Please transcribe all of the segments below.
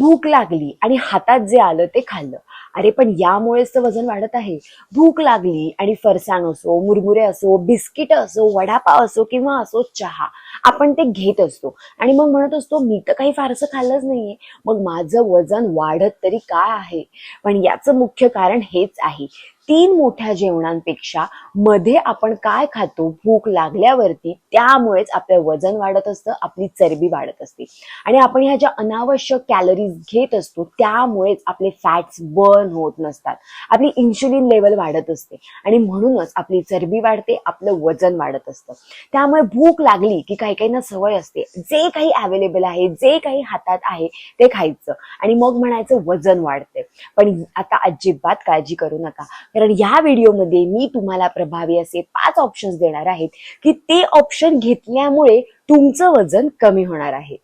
भूक लागली आणि हातात जे आलं ते खाल्लं. अरे पण यामुळेच तर वजन वाढत आहे. भूक लागली आणि फरसाण असो मुरमुरे असो बिस्किट असो वडापाव असो किंवा असो चहा आपण ते घेत असतो. आणि मग म्हणत असतो मी तर काही फारसं खाल्लंच नाहीये. मग माझं वजन वाढत तरी काय आहे? पण याचं मुख्य कारण हेच आहे. तीन मोठ्या जेवणांपेक्षा मध्ये आपण काय खातो भूक लागल्यावरती त्यामुळेच आपलं वजन वाढत असतं आपली चरबी वाढत असते. आणि आपण ह्या ज्या अनावश्यक कॅलरीज घेत असतो त्यामुळेच आपले फॅट्स बर्न होत नसतात. आपली इन्शुलिन लेवल वाढत असते. आणि म्हणूनच आपली चरबी वाढते आपलं वजन वाढत असतं. त्यामुळे भूक लागली की काही काहींना सवय असते. जे काही अवेलेबल आहे जे काही हातात आहे ते खायचं. आणि मग म्हणायचं वजन वाढते पण आता अजिबात काळजी करू नका. कारण या व्हिडिओमध्ये मी तुम्हाला प्रभावी असे पाच ऑप्शन्स देणार आहेत की ते ऑप्शन घेतल्यामुळे तुमचं वजन कमी होणार आहे.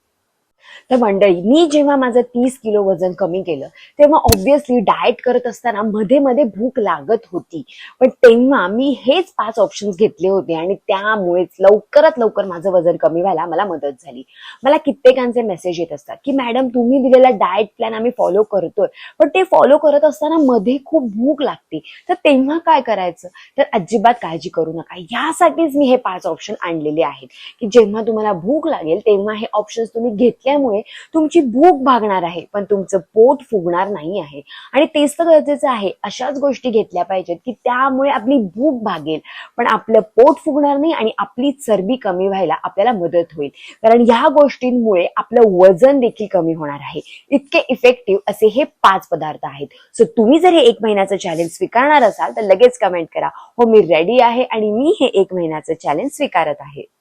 तर मंडळी मी जेव्हा माझं तीस किलो वजन कमी केलं तेव्हा ऑब्व्हियसली डाएट करत असताना मध्ये मध्ये भूक लागत होती. पण तेव्हा मी हेच पाच ऑप्शन्स घेतले होते आणि त्यामुळेच लवकरात लवकर माझं वजन कमी व्हायला मला मदत झाली. मला कित्येकांचे मेसेज येत असतात की मॅडम तुम्ही दिलेला डाएट प्लॅन आम्ही फॉलो करतोय. पण ते फॉलो करत असताना मध्ये खूप भूक लागते. तर तेव्हा काय करायचं? तर अजिबात काळजी करू नका. यासाठीच मी हे पाच ऑप्शन आणलेले आहेत. की जेव्हा तुम्हाला भूक लागेल तेव्हा हे ऑप्शन्स तुम्ही असल्यामुळे तुमची भूक भागणार आहे पण तुमचं पोट फुगणार नाही आहे. आणि तेच तर गरजेचं आहे अशाच गोष्टी घेतल्या पाहिजेत की त्यामुळे आपली भूक भागेल. पण आपलं पोट फुगणार नाही आणि आपली चरबी कमी व्हायला आपल्याला मदत होईल. कारण ह्या गोष्टींमुळे आपलं वजन देखील कमी होणार आहे. इतके इफेक्टिव्ह असे हे पाच पदार्थ आहेत. सो तुम्ही जर हे एक महिन्याचं चॅलेंज स्वीकारणार असाल तर लगेच कमेंट करा. हो मी रेडी आहे आणि मी हे एक महिन्याचं चॅलेंज स्वीकारत आहे.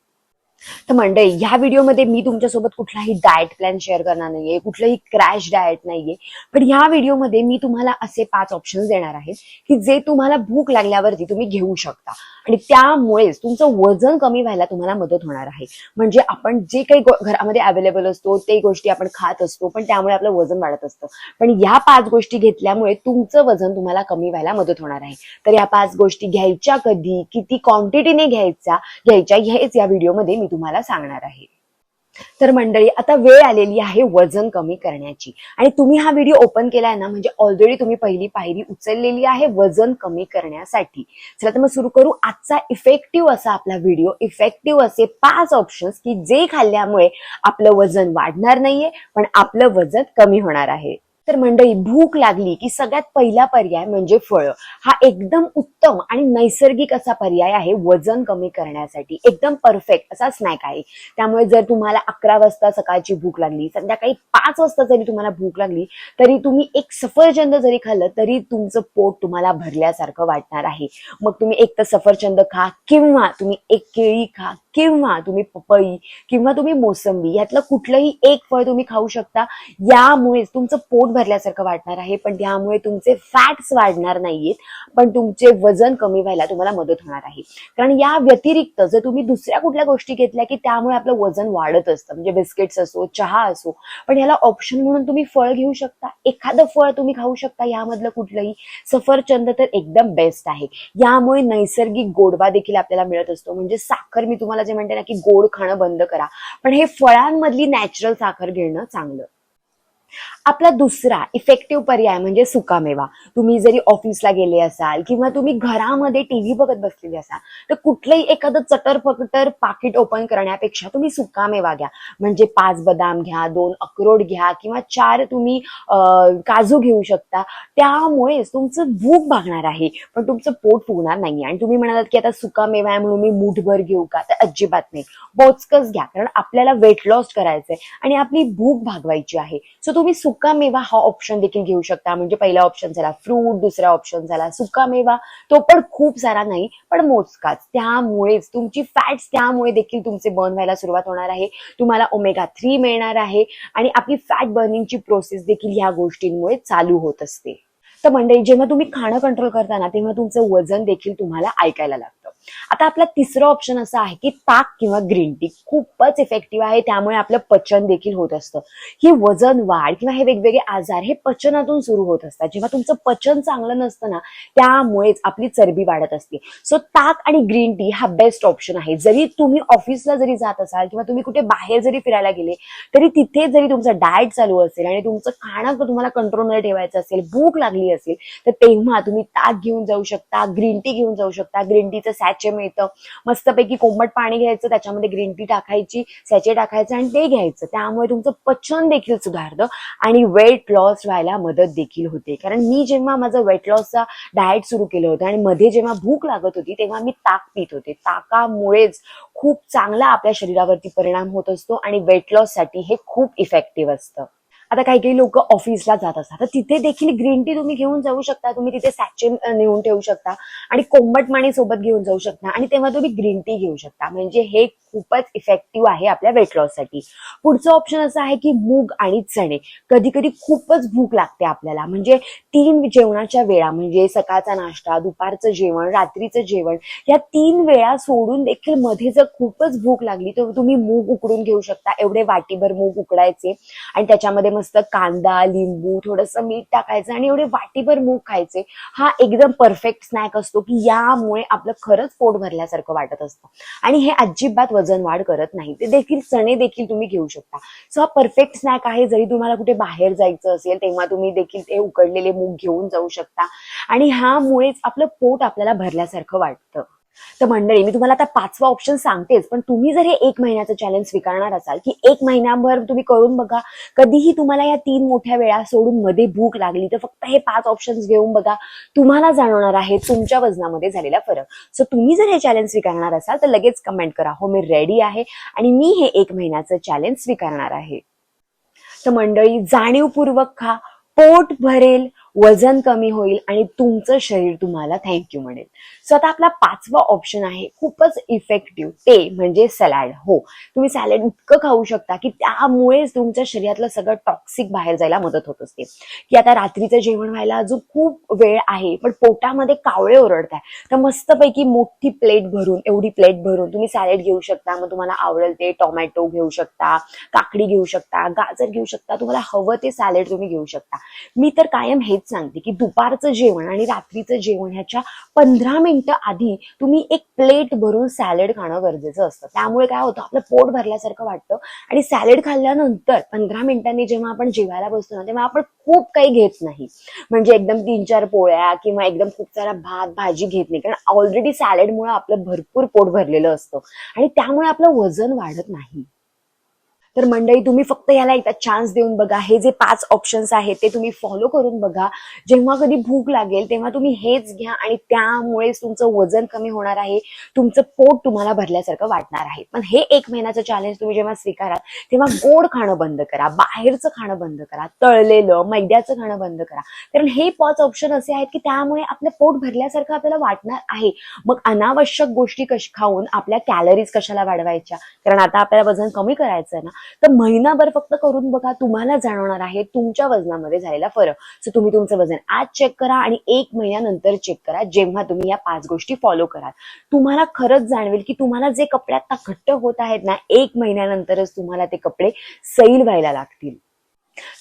तर मंडळी ह्या व्हिडिओमध्ये मी तुमच्यासोबत कुठलाही डाएट प्लॅन शेअर करणार नाहीये कुठलंही क्रॅश डाएट नाहीये. पण ह्या व्हिडिओमध्ये मी तुम्हाला असे पाच ऑप्शन्स देणार आहेत की जे तुम्हाला भूक लागल्यावरती तुम्ही घेऊ शकता. आणि त्यामुळेच तुमचं वजन कमी व्हायला तुम्हाला मदत होणार आहे. म्हणजे आपण जे काही घरामध्ये अवेलेबल असतो ते गोष्टी आपण खात असतो पण त्यामुळे आपलं वजन वाढत असतं. पण या पाच गोष्टी घेतल्यामुळे तुमचं वजन तुम्हाला कमी व्हायला मदत होणार आहे. तर या पाच गोष्टी घ्यायच्या कधी किती क्वांटिटीने घ्यायच्या घ्यायच्या हेच या व्हिडिओमध्ये मी तुम्हाला सांगणार आहे. तर मंडळी आता वेळ आलेली आहे वजन कमी करण्याची. आणि तुम्ही हा व्हिडिओ ओपन केलाय ना म्हणजे ऑलरेडी तुम्ही पहिली पायरी उचललेली आहे वजन कमी करण्यासाठी. चला तर मग सुरू करू. आजचा इफेक्टिव्ह असा आपला व्हिडिओ इफेक्टिव्ह असे पाच ऑप्शन्स की जे खाल्ल्यामुळे आपलं वजन वाढणार नाहीये पण आपलं वजन कमी होणार आहे. तर मंडळी भूक लागली की सगळ्यात पहिला पर्याय म्हणजे फळं. हा एकदम उत्तम आणि नैसर्गिक असा पर्याय आहे वजन कमी करण्यासाठी. एकदम परफेक्ट असा स्नॅक आहे. त्यामुळे जर तुम्हाला अकरा वाजता सकाळची भूक लागली संध्याकाळी पाच वाजता जरी तुम्हाला भूक लागली तरी तुम्ही एक सफरचंद जरी खाल्लं तरी तुमचं पोट तुम्हाला भरल्यासारखं वाटणार आहे. मग तुम्ही एक तर सफरचंद खा किंवा तुम्ही एक केळी खा किंवा तुम्ही पपई किंवा तुम्ही मोसंबी यातलं कुठलंही एक फळ तुम्ही खाऊ शकता यामुळे तुमचं पोट भरल्यासारखं वाटणार आहे पण त्यामुळे तुमचे फॅट्स वाढणार नाहीयेत पण तुमचे वजन कमी व्हायला तुम्हाला मदत होणार आहे. कारण या व्यतिरिक्त जर तुम्ही दुसऱ्या कुठल्या गोष्टी घेतल्या की त्यामुळे आपलं वजन वाढत असतं म्हणजे बिस्किट्स असो चहा असो पण याला ऑप्शन म्हणून तुम्ही फळ घेऊ शकता एखादं फळ तुम्ही खाऊ शकता यामधलं कुठलंही. सफरचंद तर एकदम बेस्ट आहे. यामुळे नैसर्गिक गोडवा देखील आपल्याला मिळत असतो म्हणजे साखर मी तुम्हाला जे म्हणते ना की गोड खाणं बंद करा. पण हे फळांमधली नॅचरल साखर घेणं चांगलं. आपला दुसरा इफेक्टिव्ह पर्याय म्हणजे सुकामेवा. तुम्ही जरी ऑफिसला गेले असाल किंवा तुम्ही घरामध्ये टीव्ही बघत बसलेले असाल तर कुठलंही एखादं चटर फकटर पाकिट ओपन करण्यापेक्षा तुम्ही सुकामेवा घ्या. म्हणजे पाच बदाम घ्या दोन अक्रोड घ्या किंवा चार तुम्ही काजू घेऊ शकता. त्यामुळेच तुमचं भूक भागणार आहे पण तुमचं पोट फुगणार नाही आणि तुम्ही म्हणालात की आता सुकामेवा आहे म्हणून मी मूठभर घेऊ का? तर अजिबात नाही. बोचकच घ्या कारण आपल्याला वेट लॉस करायचंय आणि आपली भूक भागवायची आहे. सो तुम्ही सुका मेवा हा ऑप्शन देखील घेऊ शकता. म्हणजे पहिला ऑप्शन झाला फ्रूट दुसरा ऑप्शन झाला सुका मेवा तो पण खूप सारा नाही पण मोजकाच. त्यामुळेच तुमची फॅट्स त्यामुळे देखील तुमचे बर्न व्हायला सुरुवात होणार आहे. तुम्हाला ओमेगा थ्री मिळणार आहे आणि आपली फॅट बर्निंगची प्रोसेस देखील ह्या गोष्टींमुळे चालू होत असते. तर मंडळी जेव्हा तुम्ही खाणं कंट्रोल करताना तेव्हा तुमचं वजन देखील तुम्हाला ऐकायला लागतं. आता आपला तिसरं ऑप्शन असं आहे की ताक किंवा ग्रीन टी खूपच इफेक्टिव्ह आहे. त्यामुळे आपलं पचन देखील होत असतं. ही वजन वाढ किंवा हे वेगवेगळे आजार हे पचनातून सुरू होत असतात. जेव्हा तुमचं पचन चांगलं नसतं ना त्यामुळेच आपली चरबी वाढत असते. सो ताक आणि ग्रीन टी हा बेस्ट ऑप्शन आहे. जरी तुम्ही ऑफिसला जरी जात असाल किंवा तुम्ही कुठे बाहेर जरी फिरायला गेले तरी तिथे जरी तुमचं डाएट चालू असेल आणि तुमचं खाणं जर तुम्हाला कंट्रोलमध्ये ठेवायचं असेल भूक लागली असेल तर तेव्हा तुम्ही ताक घेऊन जाऊ शकता ग्रीन टी घेऊन जाऊ शकता. ग्रीन टीचं सॅच मिळतं. मस्तपैकी कोंबट पाणी घ्यायचं त्याच्यामध्ये ग्रीन टी टाकायची सॅचे टाकायचं आणि ते घ्यायचं. त्यामुळे तुमचं पचन देखील सुधारतं आणि वेट लॉस व्हायला मदत देखील होते. कारण मी जेव्हा माझं वेट लॉसचा डाएट सुरू केलं होतं आणि मध्ये जेव्हा भूक लागत होती तेव्हा मी ताक पित होते. ताकामुळेच खूप चांगला आपल्या शरीरावरती परिणाम होत असतो आणि वेट लॉससाठी हे खूप इफेक्टिव्ह असतं. आता काही काही लोक ऑफिसला जात असतात. तर तिथे देखील ग्रीन टी तुम्ही घेऊन जाऊ शकता. तुम्ही तिथे सॅचे नेऊन ठेवू शकता. आणि कोंबट माणी सोबत घेऊन जाऊ शकता. आणि तेव्हा तुम्ही ग्रीन टी घेऊ शकता. म्हणजे हे खूपच इफेक्टिव्ह आहे आपल्या वेट लॉससाठी पुढचं ऑप्शन असं आहे की मूग आणि चणे. कधी कधी खूपच भूक लागते आपल्याला. म्हणजे तीन जेवणाच्या वेळा म्हणजे सकाळचा नाश्ता दुपारचं जेवण रात्रीचं जेवण या तीन वेळा सोडून देखील मध्ये जर खूपच भूक लागली तर तुम्ही मूग उकडून घेऊ शकता. एवढे वाटीभर मूग उकडायचे. आणि त्याच्यामध्ये मस्त कांदा लिंबू थोडंसं मीठ टाकायचं आणि एवढे वाटीभर मूग खायचे. हा एकदम परफेक्ट स्नॅक असतो की यामुळे आपलं खरंच पोट भरल्यासारखं वाटत असतं. आणि हे अजिबात वजन वाढ करत नाही. ते देखील चणे देखील तुम्ही घेऊ शकता. सो हा परफेक्ट स्नॅक आहे. जरी तुम्हाला कुठे बाहेर जायचं असेल तेव्हा तुम्ही देखील ते उकडलेले मूग घेऊन जाऊ शकता. आणि ह्यामुळेच आपलं पोट आपल्याला भरल्यासारखं वाटतं. तर मंडळी मी तुम्हाला आता पाचवा ऑप्शन सांगतेच पण तुम्ही जर हे एक महिन्याचं चॅलेंज स्वीकारणार असाल की एक महिन्याभर तुम्ही करून बघा कधीही तुम्हाला या तीन मोठ्या वेळा सोडून मध्ये भूक लागली तर फक्त हे पाच ऑप्शन्स घेऊन बघा तुम्हाला जाणवणार आहे तुमच्या वजनामध्ये झालेला फरक. सो तुम्ही जर हे चॅलेंज स्वीकारणार असाल तर लगेच कमेंट करा हो मी रेडी आहे आणि मी हे एक महिन्याचं चॅलेंज स्वीकारणार आहे. तर मंडळी जाणीवपूर्वक खा पोट भरेल वजन कमी होईल आणि तुमचं शरीर तुम्हाला थँक्यू म्हणेल. सो आता आपला पाचवा ऑप्शन आहे खूपच इफेक्टिव्ह ते म्हणजे सॅलॅड हो तुम्ही सॅलॅड इतकं खाऊ शकता की त्यामुळेच तुमच्या शरीरातलं सगळं टॉक्सिक बाहेर जायला मदत होत असते. की आता रात्रीचं जेवण व्हायला अजून खूप वेळ आहे पण पोटामध्ये कावळे ओरडत आहे तर मस्तपैकी मोठी प्लेट भरून एवढी प्लेट भरून तुम्ही सॅलड घेऊ शकता. मग तुम्हाला आवडेल ते टोमॅटो घेऊ शकता काकडी घेऊ शकता गाजर घेऊ शकता. तुम्हाला हवं ते सॅलड तुम्ही घेऊ शकता. मी तर कायम हेच सांगते की दुपारचं जेवण आणि रात्रीचं जेवण ह्याच्या पंधरा मिनिटं आधी तुम्ही एक प्लेट भरून सॅलड खाणं गरजेचं असतं. त्यामुळे काय होतं आपलं पोट भरल्यासारखं वाटतं आणि सॅलड खाल्ल्यानंतर पंधरा मिनिटांनी जेव्हा आपण जेवायला बसतो ना तेव्हा आपण खूप काही घेत नाही. म्हणजे एकदम तीन चार पोळ्या किंवा एकदम खूप सारा भात भाजी घेत नाही. कारण ऑलरेडी सॅलडमुळे आपलं भरपूर पोट भरलेलं असतं आणि त्यामुळे आपलं वजन वाढत नाही. तर मंडळी तुम्ही फक्त याला एकदा चान्स देऊन बघा. हे जे पाच ऑप्शन्स आहेत ते तुम्ही फॉलो करून बघा. जेव्हा कधी भूक लागेल तेव्हा तुम्ही हेच घ्या आणि त्यामुळेच तुमचं वजन कमी होणार आहे. तुमचं पोट तुम्हाला भरल्यासारखं वाटणार आहे. पण हे एक महिन्याचं चॅलेंज तुम्ही जेव्हा स्वीकाराल तेव्हा गोड खाणं बंद करा. बाहेरचं खाणं बंद करा. तळलेलं मैद्याचं खाणं बंद करा. कारण हे पाच ऑप्शन असे आहेत की त्यामुळे आपलं पोट भरल्यासारखं आपल्याला वाटणार आहे. मग अनावश्यक गोष्टी कश खाऊन आपल्या कॅलरीज कशाला वाढवायच्या? कारण आता आपल्याला वजन कमी करायचं आहे ना. तर महिनाभर फक्त करून बघा तुम्हाला जाणवणार आहे तुमच्या वजनामध्ये झालेला फरक. सो तुम्ही तुमचं वजन आज चेक करा आणि एक महिन्यानंतर चेक करा जेव्हा तुम्ही या पाच गोष्टी फॉलो कराल. तुम्हाला खरंच जाणवेल की तुम्हाला जे कपडे आता घट्ट होत आहेत ना एक महिन्यानंतरच तुम्हाला ते कपडे सैल व्हायला लागतील.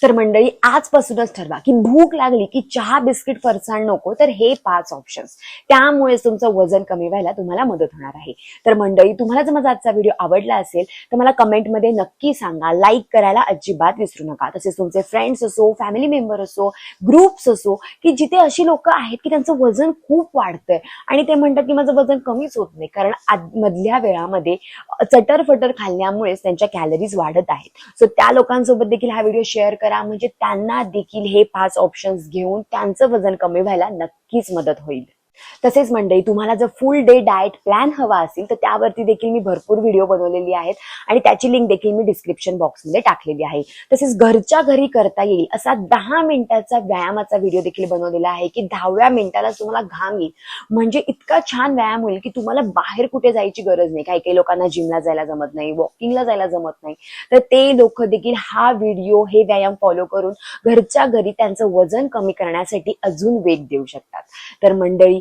तर मंडळी आजपासूनच ठरवा की भूक लागली की चहा बिस्किट फरसाण नको तर हे पाच ऑप्शन्स त्यामुळेच तुमचं वजन कमी व्हायला तुम्हाला मदत होणार आहे. तर मंडळी तुम्हाला जर माझा आजचा व्हिडिओ आवडला असेल तर मला कमेंटमध्ये नक्की सांगा. लाईक करायला अजिबात विसरू नका. तसेच तुमचे फ्रेंड्स असो फॅमिली मेंबर असो ग्रुप्स असो की जिथे अशी लोक आहेत की त्यांचं वजन खूप वाढतंय आणि ते म्हणतात की माझं वजन कमीच होत नाही. कारण मधल्या वेळामध्ये चटरफटर खाल्ल्यामुळेच त्यांच्या कॅलरीज वाढत आहेत. सो त्या लोकांसोबत देखील हा व्हिडिओ शेअर शेअर करा. म्हणजे त्यांना देखील हे पाच ऑप्शन्स घेऊन त्यांचं वजन कमी व्हायला नक्कीच मदत होईल. तसेच मंडळी तुम्हाला जर फुल डे डाएट प्लॅन हवा असेल तर त्यावरती देखील मी भरपूर व्हिडिओ बनवलेली आहेत आणि त्याची लिंक देखील मी डिस्क्रिप्शन बॉक्समध्ये टाकलेली आहे. तसेच घरच्या घरी करता येईल असा दहा मिनिटाचा व्यायामाचा व्हिडिओ देखील बनवलेला आहे की दहाव्या मिनिटाला तुम्हाला घाम येईल. म्हणजे इतका छान व्यायाम होईल की तुम्हाला बाहेर कुठे जायची गरज नाही. काही काही लोकांना जिमला जायला जमत नाही वॉकिंगला जायला जमत नाही. तर ते लोक देखील हा व्हिडिओ हे व्यायाम फॉलो करून घरच्या घरी त्यांचं वजन कमी करण्यासाठी अजून वेग देऊ शकतात. तर मंडळी